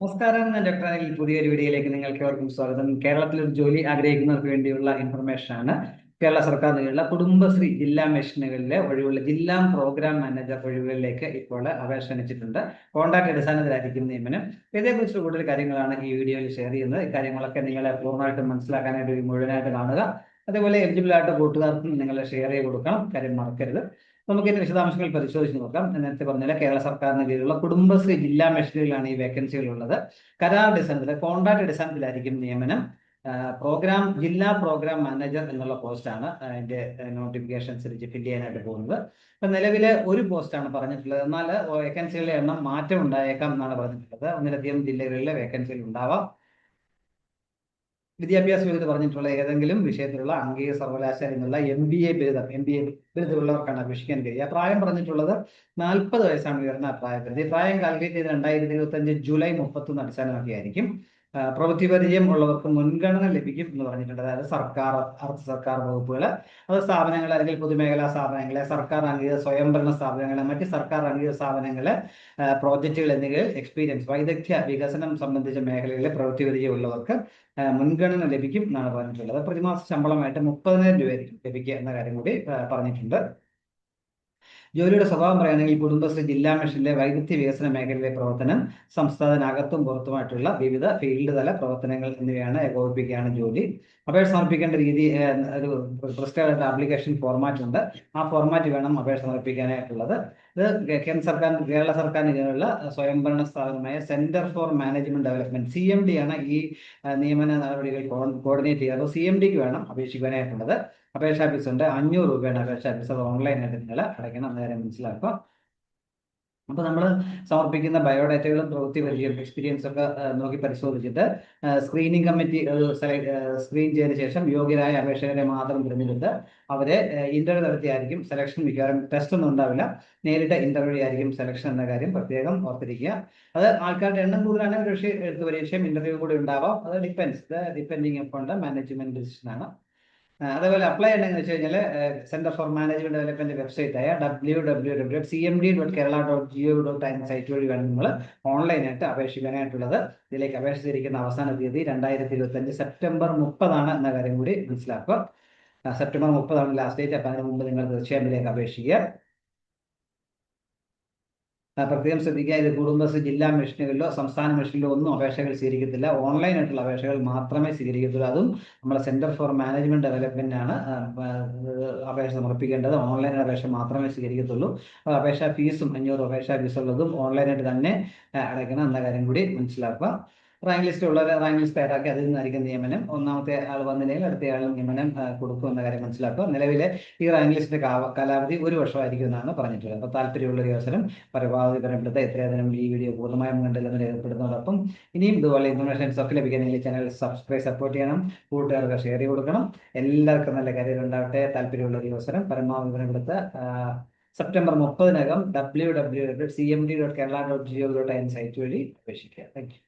നമസ്കാരം ഈ പുതിയൊരു വീഡിയോയിലേക്ക് നിങ്ങൾക്ക് ഏവർക്കും സ്വാഗതം. കേരളത്തിൽ ഒരു ജോലി ആഗ്രഹിക്കുന്നവർക്ക് വേണ്ടിയുള്ള ഇൻഫർമേഷൻ ആണ് കേരള സർക്കാർ നൽകിയുള്ള കുടുംബശ്രീ ജില്ലാ മെഷീനുകളിലെ ഒഴിവുള്ള ജില്ലാ പ്രോഗ്രാം മാനേജർ ഒഴിവുകളിലേക്ക് ഇപ്പോൾ അപേക്ഷ ക്ഷണിച്ചിട്ടുണ്ട്. കോൺടാക്ട് അടിസ്ഥാനത്തിലായിരിക്കും നിയമനം. ഇതേക്കുറിച്ച് കൂടുതൽ കാര്യങ്ങളാണ് ഈ വീഡിയോയിൽ ഷെയർ ചെയ്യുന്നത്. ഇക്കാര്യങ്ങളൊക്കെ കാര്യങ്ങളൊക്കെ നിങ്ങളെ പൂർണമായിട്ടും മനസ്സിലാക്കാനായിട്ട് മുഴുവനായിട്ട് കാണുക. അതേപോലെ എലിജിബിൾ ആയിട്ട് കൂട്ടുകാർക്കും നിങ്ങൾ ഷെയർ ചെയ്ത് കൊടുക്കണം. കാര്യം മറക്കരുത്. നമുക്ക് ഇതിന്റെ വിശദാംശങ്ങൾ പരിശോധിച്ച് നോക്കാം. നേരത്തെ പറഞ്ഞാൽ കേരള സർക്കാരിന് കീഴിലുള്ള കുടുംബശ്രീ ജില്ലാ മെഷീനുകളിലാണ് ഈ വേക്കൻസികൾ ഉള്ളത് കരാർ അടിസ്ഥാനത്തിൽ കോൺട്രാക്ട് അടിസ്ഥാനത്തിലായിരിക്കും നിയമനം. പ്രോഗ്രാം ജില്ലാ പ്രോഗ്രാം മാനേജർ എന്നുള്ള പോസ്റ്റാണ് അതിന്റെ നോട്ടിഫിക്കേഷൻ അനുസരിച്ച് ഫില്ല് ചെയ്യാനായിട്ട് പോകുന്നത്. ഇപ്പൊ നിലവിലെ ഒരു പോസ്റ്റാണ് പറഞ്ഞിട്ടുള്ളത്. എന്നാൽ വേക്കൻസികളുടെ എണ്ണം മാറ്റം ഉണ്ടായേക്കാം എന്നാണ് പറഞ്ഞിട്ടുള്ളത്. ഒന്നിലധികം ജില്ലകളിലെ വേക്കൻസികൾ ഉണ്ടാവാം. വിദ്യാഭ്യാസ യോഗ്യത പറഞ്ഞിട്ടുള്ള ഏതെങ്കിലും വിഷയത്തിലുള്ള അംഗീക സർവകലാശാല എന്നുള്ള എം ബി എ ബിരുദം എം ബി എ ബിരുദമുള്ളവർക്കാണ് അപേക്ഷിക്കാൻ കഴിയുക. പ്രായം പറഞ്ഞിട്ടുള്ളത് നാൽപ്പത് വയസ്സാണ് ഉയർന്ന പ്രായപരിധി പ്രായം കാൽക്കുലേറ്റ് ചെയ്ത് രണ്ടായിരത്തി ഇരുപത്തി അഞ്ച് ജൂലൈ മുപ്പത്തൊന്ന് അടിസ്ഥാനമാക്കിയായിരിക്കും. പ്രവൃത്തി പരിചയം ഉള്ളവർക്ക് മുൻഗണന ലഭിക്കും എന്ന് പറഞ്ഞിട്ടുണ്ട്. അതായത് സർക്കാർ അർദ്ധ സർക്കാർ വകുപ്പുകൾ. അത് സ്ഥാപനങ്ങൾ അല്ലെങ്കിൽ പൊതുമേഖലാ സ്ഥാപനങ്ങളെ സർക്കാർ അംഗീകൃത സ്വയംഭരണ സ്ഥാപനങ്ങളെ മറ്റ് സർക്കാർ അംഗീകൃത സ്ഥാപനങ്ങളെ പ്രോജക്റ്റുകൾ എന്നിവയിൽ എക്സ്പീരിയൻസ് വൈദഗ്ധ്യ വികസനം സംബന്ധിച്ച മേഖലകളിലെ പ്രവൃത്തി പരിചയമുള്ളവർക്ക് മുൻഗണന ലഭിക്കും എന്നാണ് പറഞ്ഞിട്ടുള്ളത്. പ്രതിമാസ ശമ്പളമായിട്ട് മുപ്പതിനായിരം രൂപ ലഭിക്കുക എന്ന കാര്യം കൂടി പറഞ്ഞിട്ടുണ്ട്. ജോലിയുടെ സ്വഭാവം പറയുകയാണെങ്കിൽ കുടുംബശ്രീ ജില്ലാ മിഷനിലെ വൈദ്യുതി വികസന മേഖലയിലെ പ്രവർത്തനം സംസ്ഥാനത്തിനകത്തും പുറത്തുമായിട്ടുള്ള വിവിധ ഫീൽഡ് തല പ്രവർത്തനങ്ങൾ എന്നിവയാണ് ഏകോപിപ്പിക്കുകയാണ് ജോലി. അപേക്ഷ സമർപ്പിക്കേണ്ട രീതി ഒരു പ്രിസ്ക്രൈബ് ആപ്ലിക്കേഷൻ ഫോർമാറ്റ് ഉണ്ട്. ആ ഫോർമാറ്റ് വേണം അപേക്ഷ സമർപ്പിക്കാനായിട്ടുള്ളത്. ഇത് കേന്ദ്ര സർക്കാർ കേരള സർക്കാരിന് കീഴിലുള്ള സ്വയംഭരണ സ്ഥാപനമായ centre for management development C M D ആണ് ഈ നിയമന നടപടികൾ കോർഡിനേറ്റ് ചെയ്യുക സി എം ഡിക്ക് വേണം അപേക്ഷിക്കാനായിട്ടുള്ളത് അപേക്ഷാ ഫീസ് ഉണ്ട് അഞ്ഞൂറ് രൂപയാണ് അപേക്ഷാ ഫീസ്. അത് ഓൺലൈനായിട്ട് നിങ്ങൾ അടയ്ക്കണം. കാര്യം മനസ്സിലാക്കുക. അപ്പൊ നമ്മൾ സമർപ്പിക്കുന്ന ബയോഡാറ്റകളും പ്രവൃത്തി പരിചയം എക്സ്പീരിയൻസ് ഒക്കെ നോക്കി പരിശോധിച്ചിട്ട് സ്ക്രീനിങ് കമ്മിറ്റി സ്ക്രീൻ ചെയ്തതിനു ശേഷം യോഗ്യരായ അപേക്ഷകരെ മാത്രം തിരഞ്ഞെടുത്ത് അവരെ ഇന്റർവ്യൂ നടത്തിയായിരിക്കും സെലക്ഷൻ മിക്കവാറും ടെസ്റ്റ് ഒന്നും ഉണ്ടാവില്ല. നേരിട്ട് ഇന്റർവ്യൂ ആയിരിക്കും സെലക്ഷൻ എന്ന കാര്യം പ്രത്യേകം ഓർത്തിരിക്കുക. അത് ആൾക്കാരുടെ എണ്ണം കൂടുതലാണെങ്കിൽ പക്ഷേ എഴുത്ത് പരീക്ഷയും ഇന്റർവ്യൂ കൂടി ഉണ്ടാവാം. അത് ഡിപ്പെൻസ് ഡിപ്പെൻഡിങ് അപ്പോൾ മാനേജ്മെന്റ് ഡിസിഷൻ ആണ്. അതേപോലെ അപ്ലൈ ചെയ്യണമെന്ന് വെച്ച് കഴിഞ്ഞാൽ centre for management development website ആയ W W W C M D dot Kerala dot G O dot I site വഴി വേണം നിങ്ങൾ ഓൺലൈനായിട്ട് അപേക്ഷിക്കാനായിട്ടുള്ളത്. ഇതിലേക്ക് അപേക്ഷിച്ചിരിക്കുന്ന അവസാന തീയതി രണ്ടായിരത്തി ഇരുപത്തി അഞ്ച് സെപ്റ്റംബർ മുപ്പതാണ് എന്ന കാര്യം കൂടി മനസ്സിലാക്കുക. സെപ്റ്റംബർ മുപ്പതാണ് ലാസ്റ്റ് ഡേറ്റ് അപ്പം അതിന് മുമ്പ് നിങ്ങൾ തീർച്ചയായും ഇതിലേക്ക് അപേക്ഷിക്കുക. പ്രത്യേകം ശ്രദ്ധിക്കുക ഇത് കുടുംബശ്രീ ജില്ലാ മിഷനുകളിലോ സംസ്ഥാന മിഷനിലോ ഒന്നും അപേക്ഷകൾ സ്വീകരിക്കത്തില്ല. ഓൺലൈൻ ആയിട്ടുള്ള അപേക്ഷകൾ മാത്രമേ സ്വീകരിക്കത്തുള്ളൂ. അതും നമ്മുടെ സെന്റർ ഫോർ മാനേജ്മെന്റ് ഡെവലപ്മെന്റ് ആണ് അപേക്ഷ സമർപ്പിക്കേണ്ടത്. ഓൺലൈൻ അപേക്ഷ മാത്രമേ സ്വീകരിക്കത്തുള്ളൂ. അപേക്ഷാ ഫീസും അഞ്ഞൂറ് അപേക്ഷാ ഫീസ് ഉള്ളതും ഓൺലൈനായിട്ട് തന്നെ അടയ്ക്കണം എന്ന കാര്യം കൂടി മനസ്സിലാക്കുക. റാങ്ക് ലിസ്റ്റ് ഉള്ളവരെ റാങ്ക് ലിസ്റ്റ് തയ്യാറാക്കി അതിൽ നിന്നായിരിക്കും നിയമനം. ഒന്നാമത്തെ ആൾ വന്നില്ലെങ്കിൽ അടുത്ത ആൾ നിയമനം കൊടുക്കും എന്ന കാര്യം മനസ്സിലാക്കുക. നിലവിലെ ഈ റാങ്ക് ലിസ്റ്റിന്റെ കാലാവധി ഒരു വർഷമായിരിക്കും എന്നാണ് പറഞ്ഞിട്ടുള്ളത്. അപ്പോൾ താല്പര്യമുള്ള ഒരു അവസരം പരമാവധി ബന്ധപ്പെടുത്ത എത്രയധികം ഈ വീഡിയോ പൂർണമായും കണ്ടില്ലെന്ന് രേഖപ്പെടുന്നതോടൊപ്പം ഇനിയും ഇതുപോലെ ഇൻഫർമേഷൻസ് ഒക്കെ ലഭിക്കണമെങ്കിൽ ചാനൽ സബ്സ്ക്രൈബ് സപ്പോർട്ട് ചെയ്യണം. കൂട്ടുകാർക്ക് ഷെയർ ചെയ്ത് കൊടുക്കണം. എല്ലാവർക്കും നല്ല കരിയർ ഉണ്ടാവട്ടെ. താല്പര്യമുള്ള ഒരു അവസരം പരമാവധി ബന്ധപ്പെടുത്ത September മുപ്പതിനകം W W W C M D dot Kerala dot G O dot N site വഴി അപേക്ഷിക്കുക. Thank you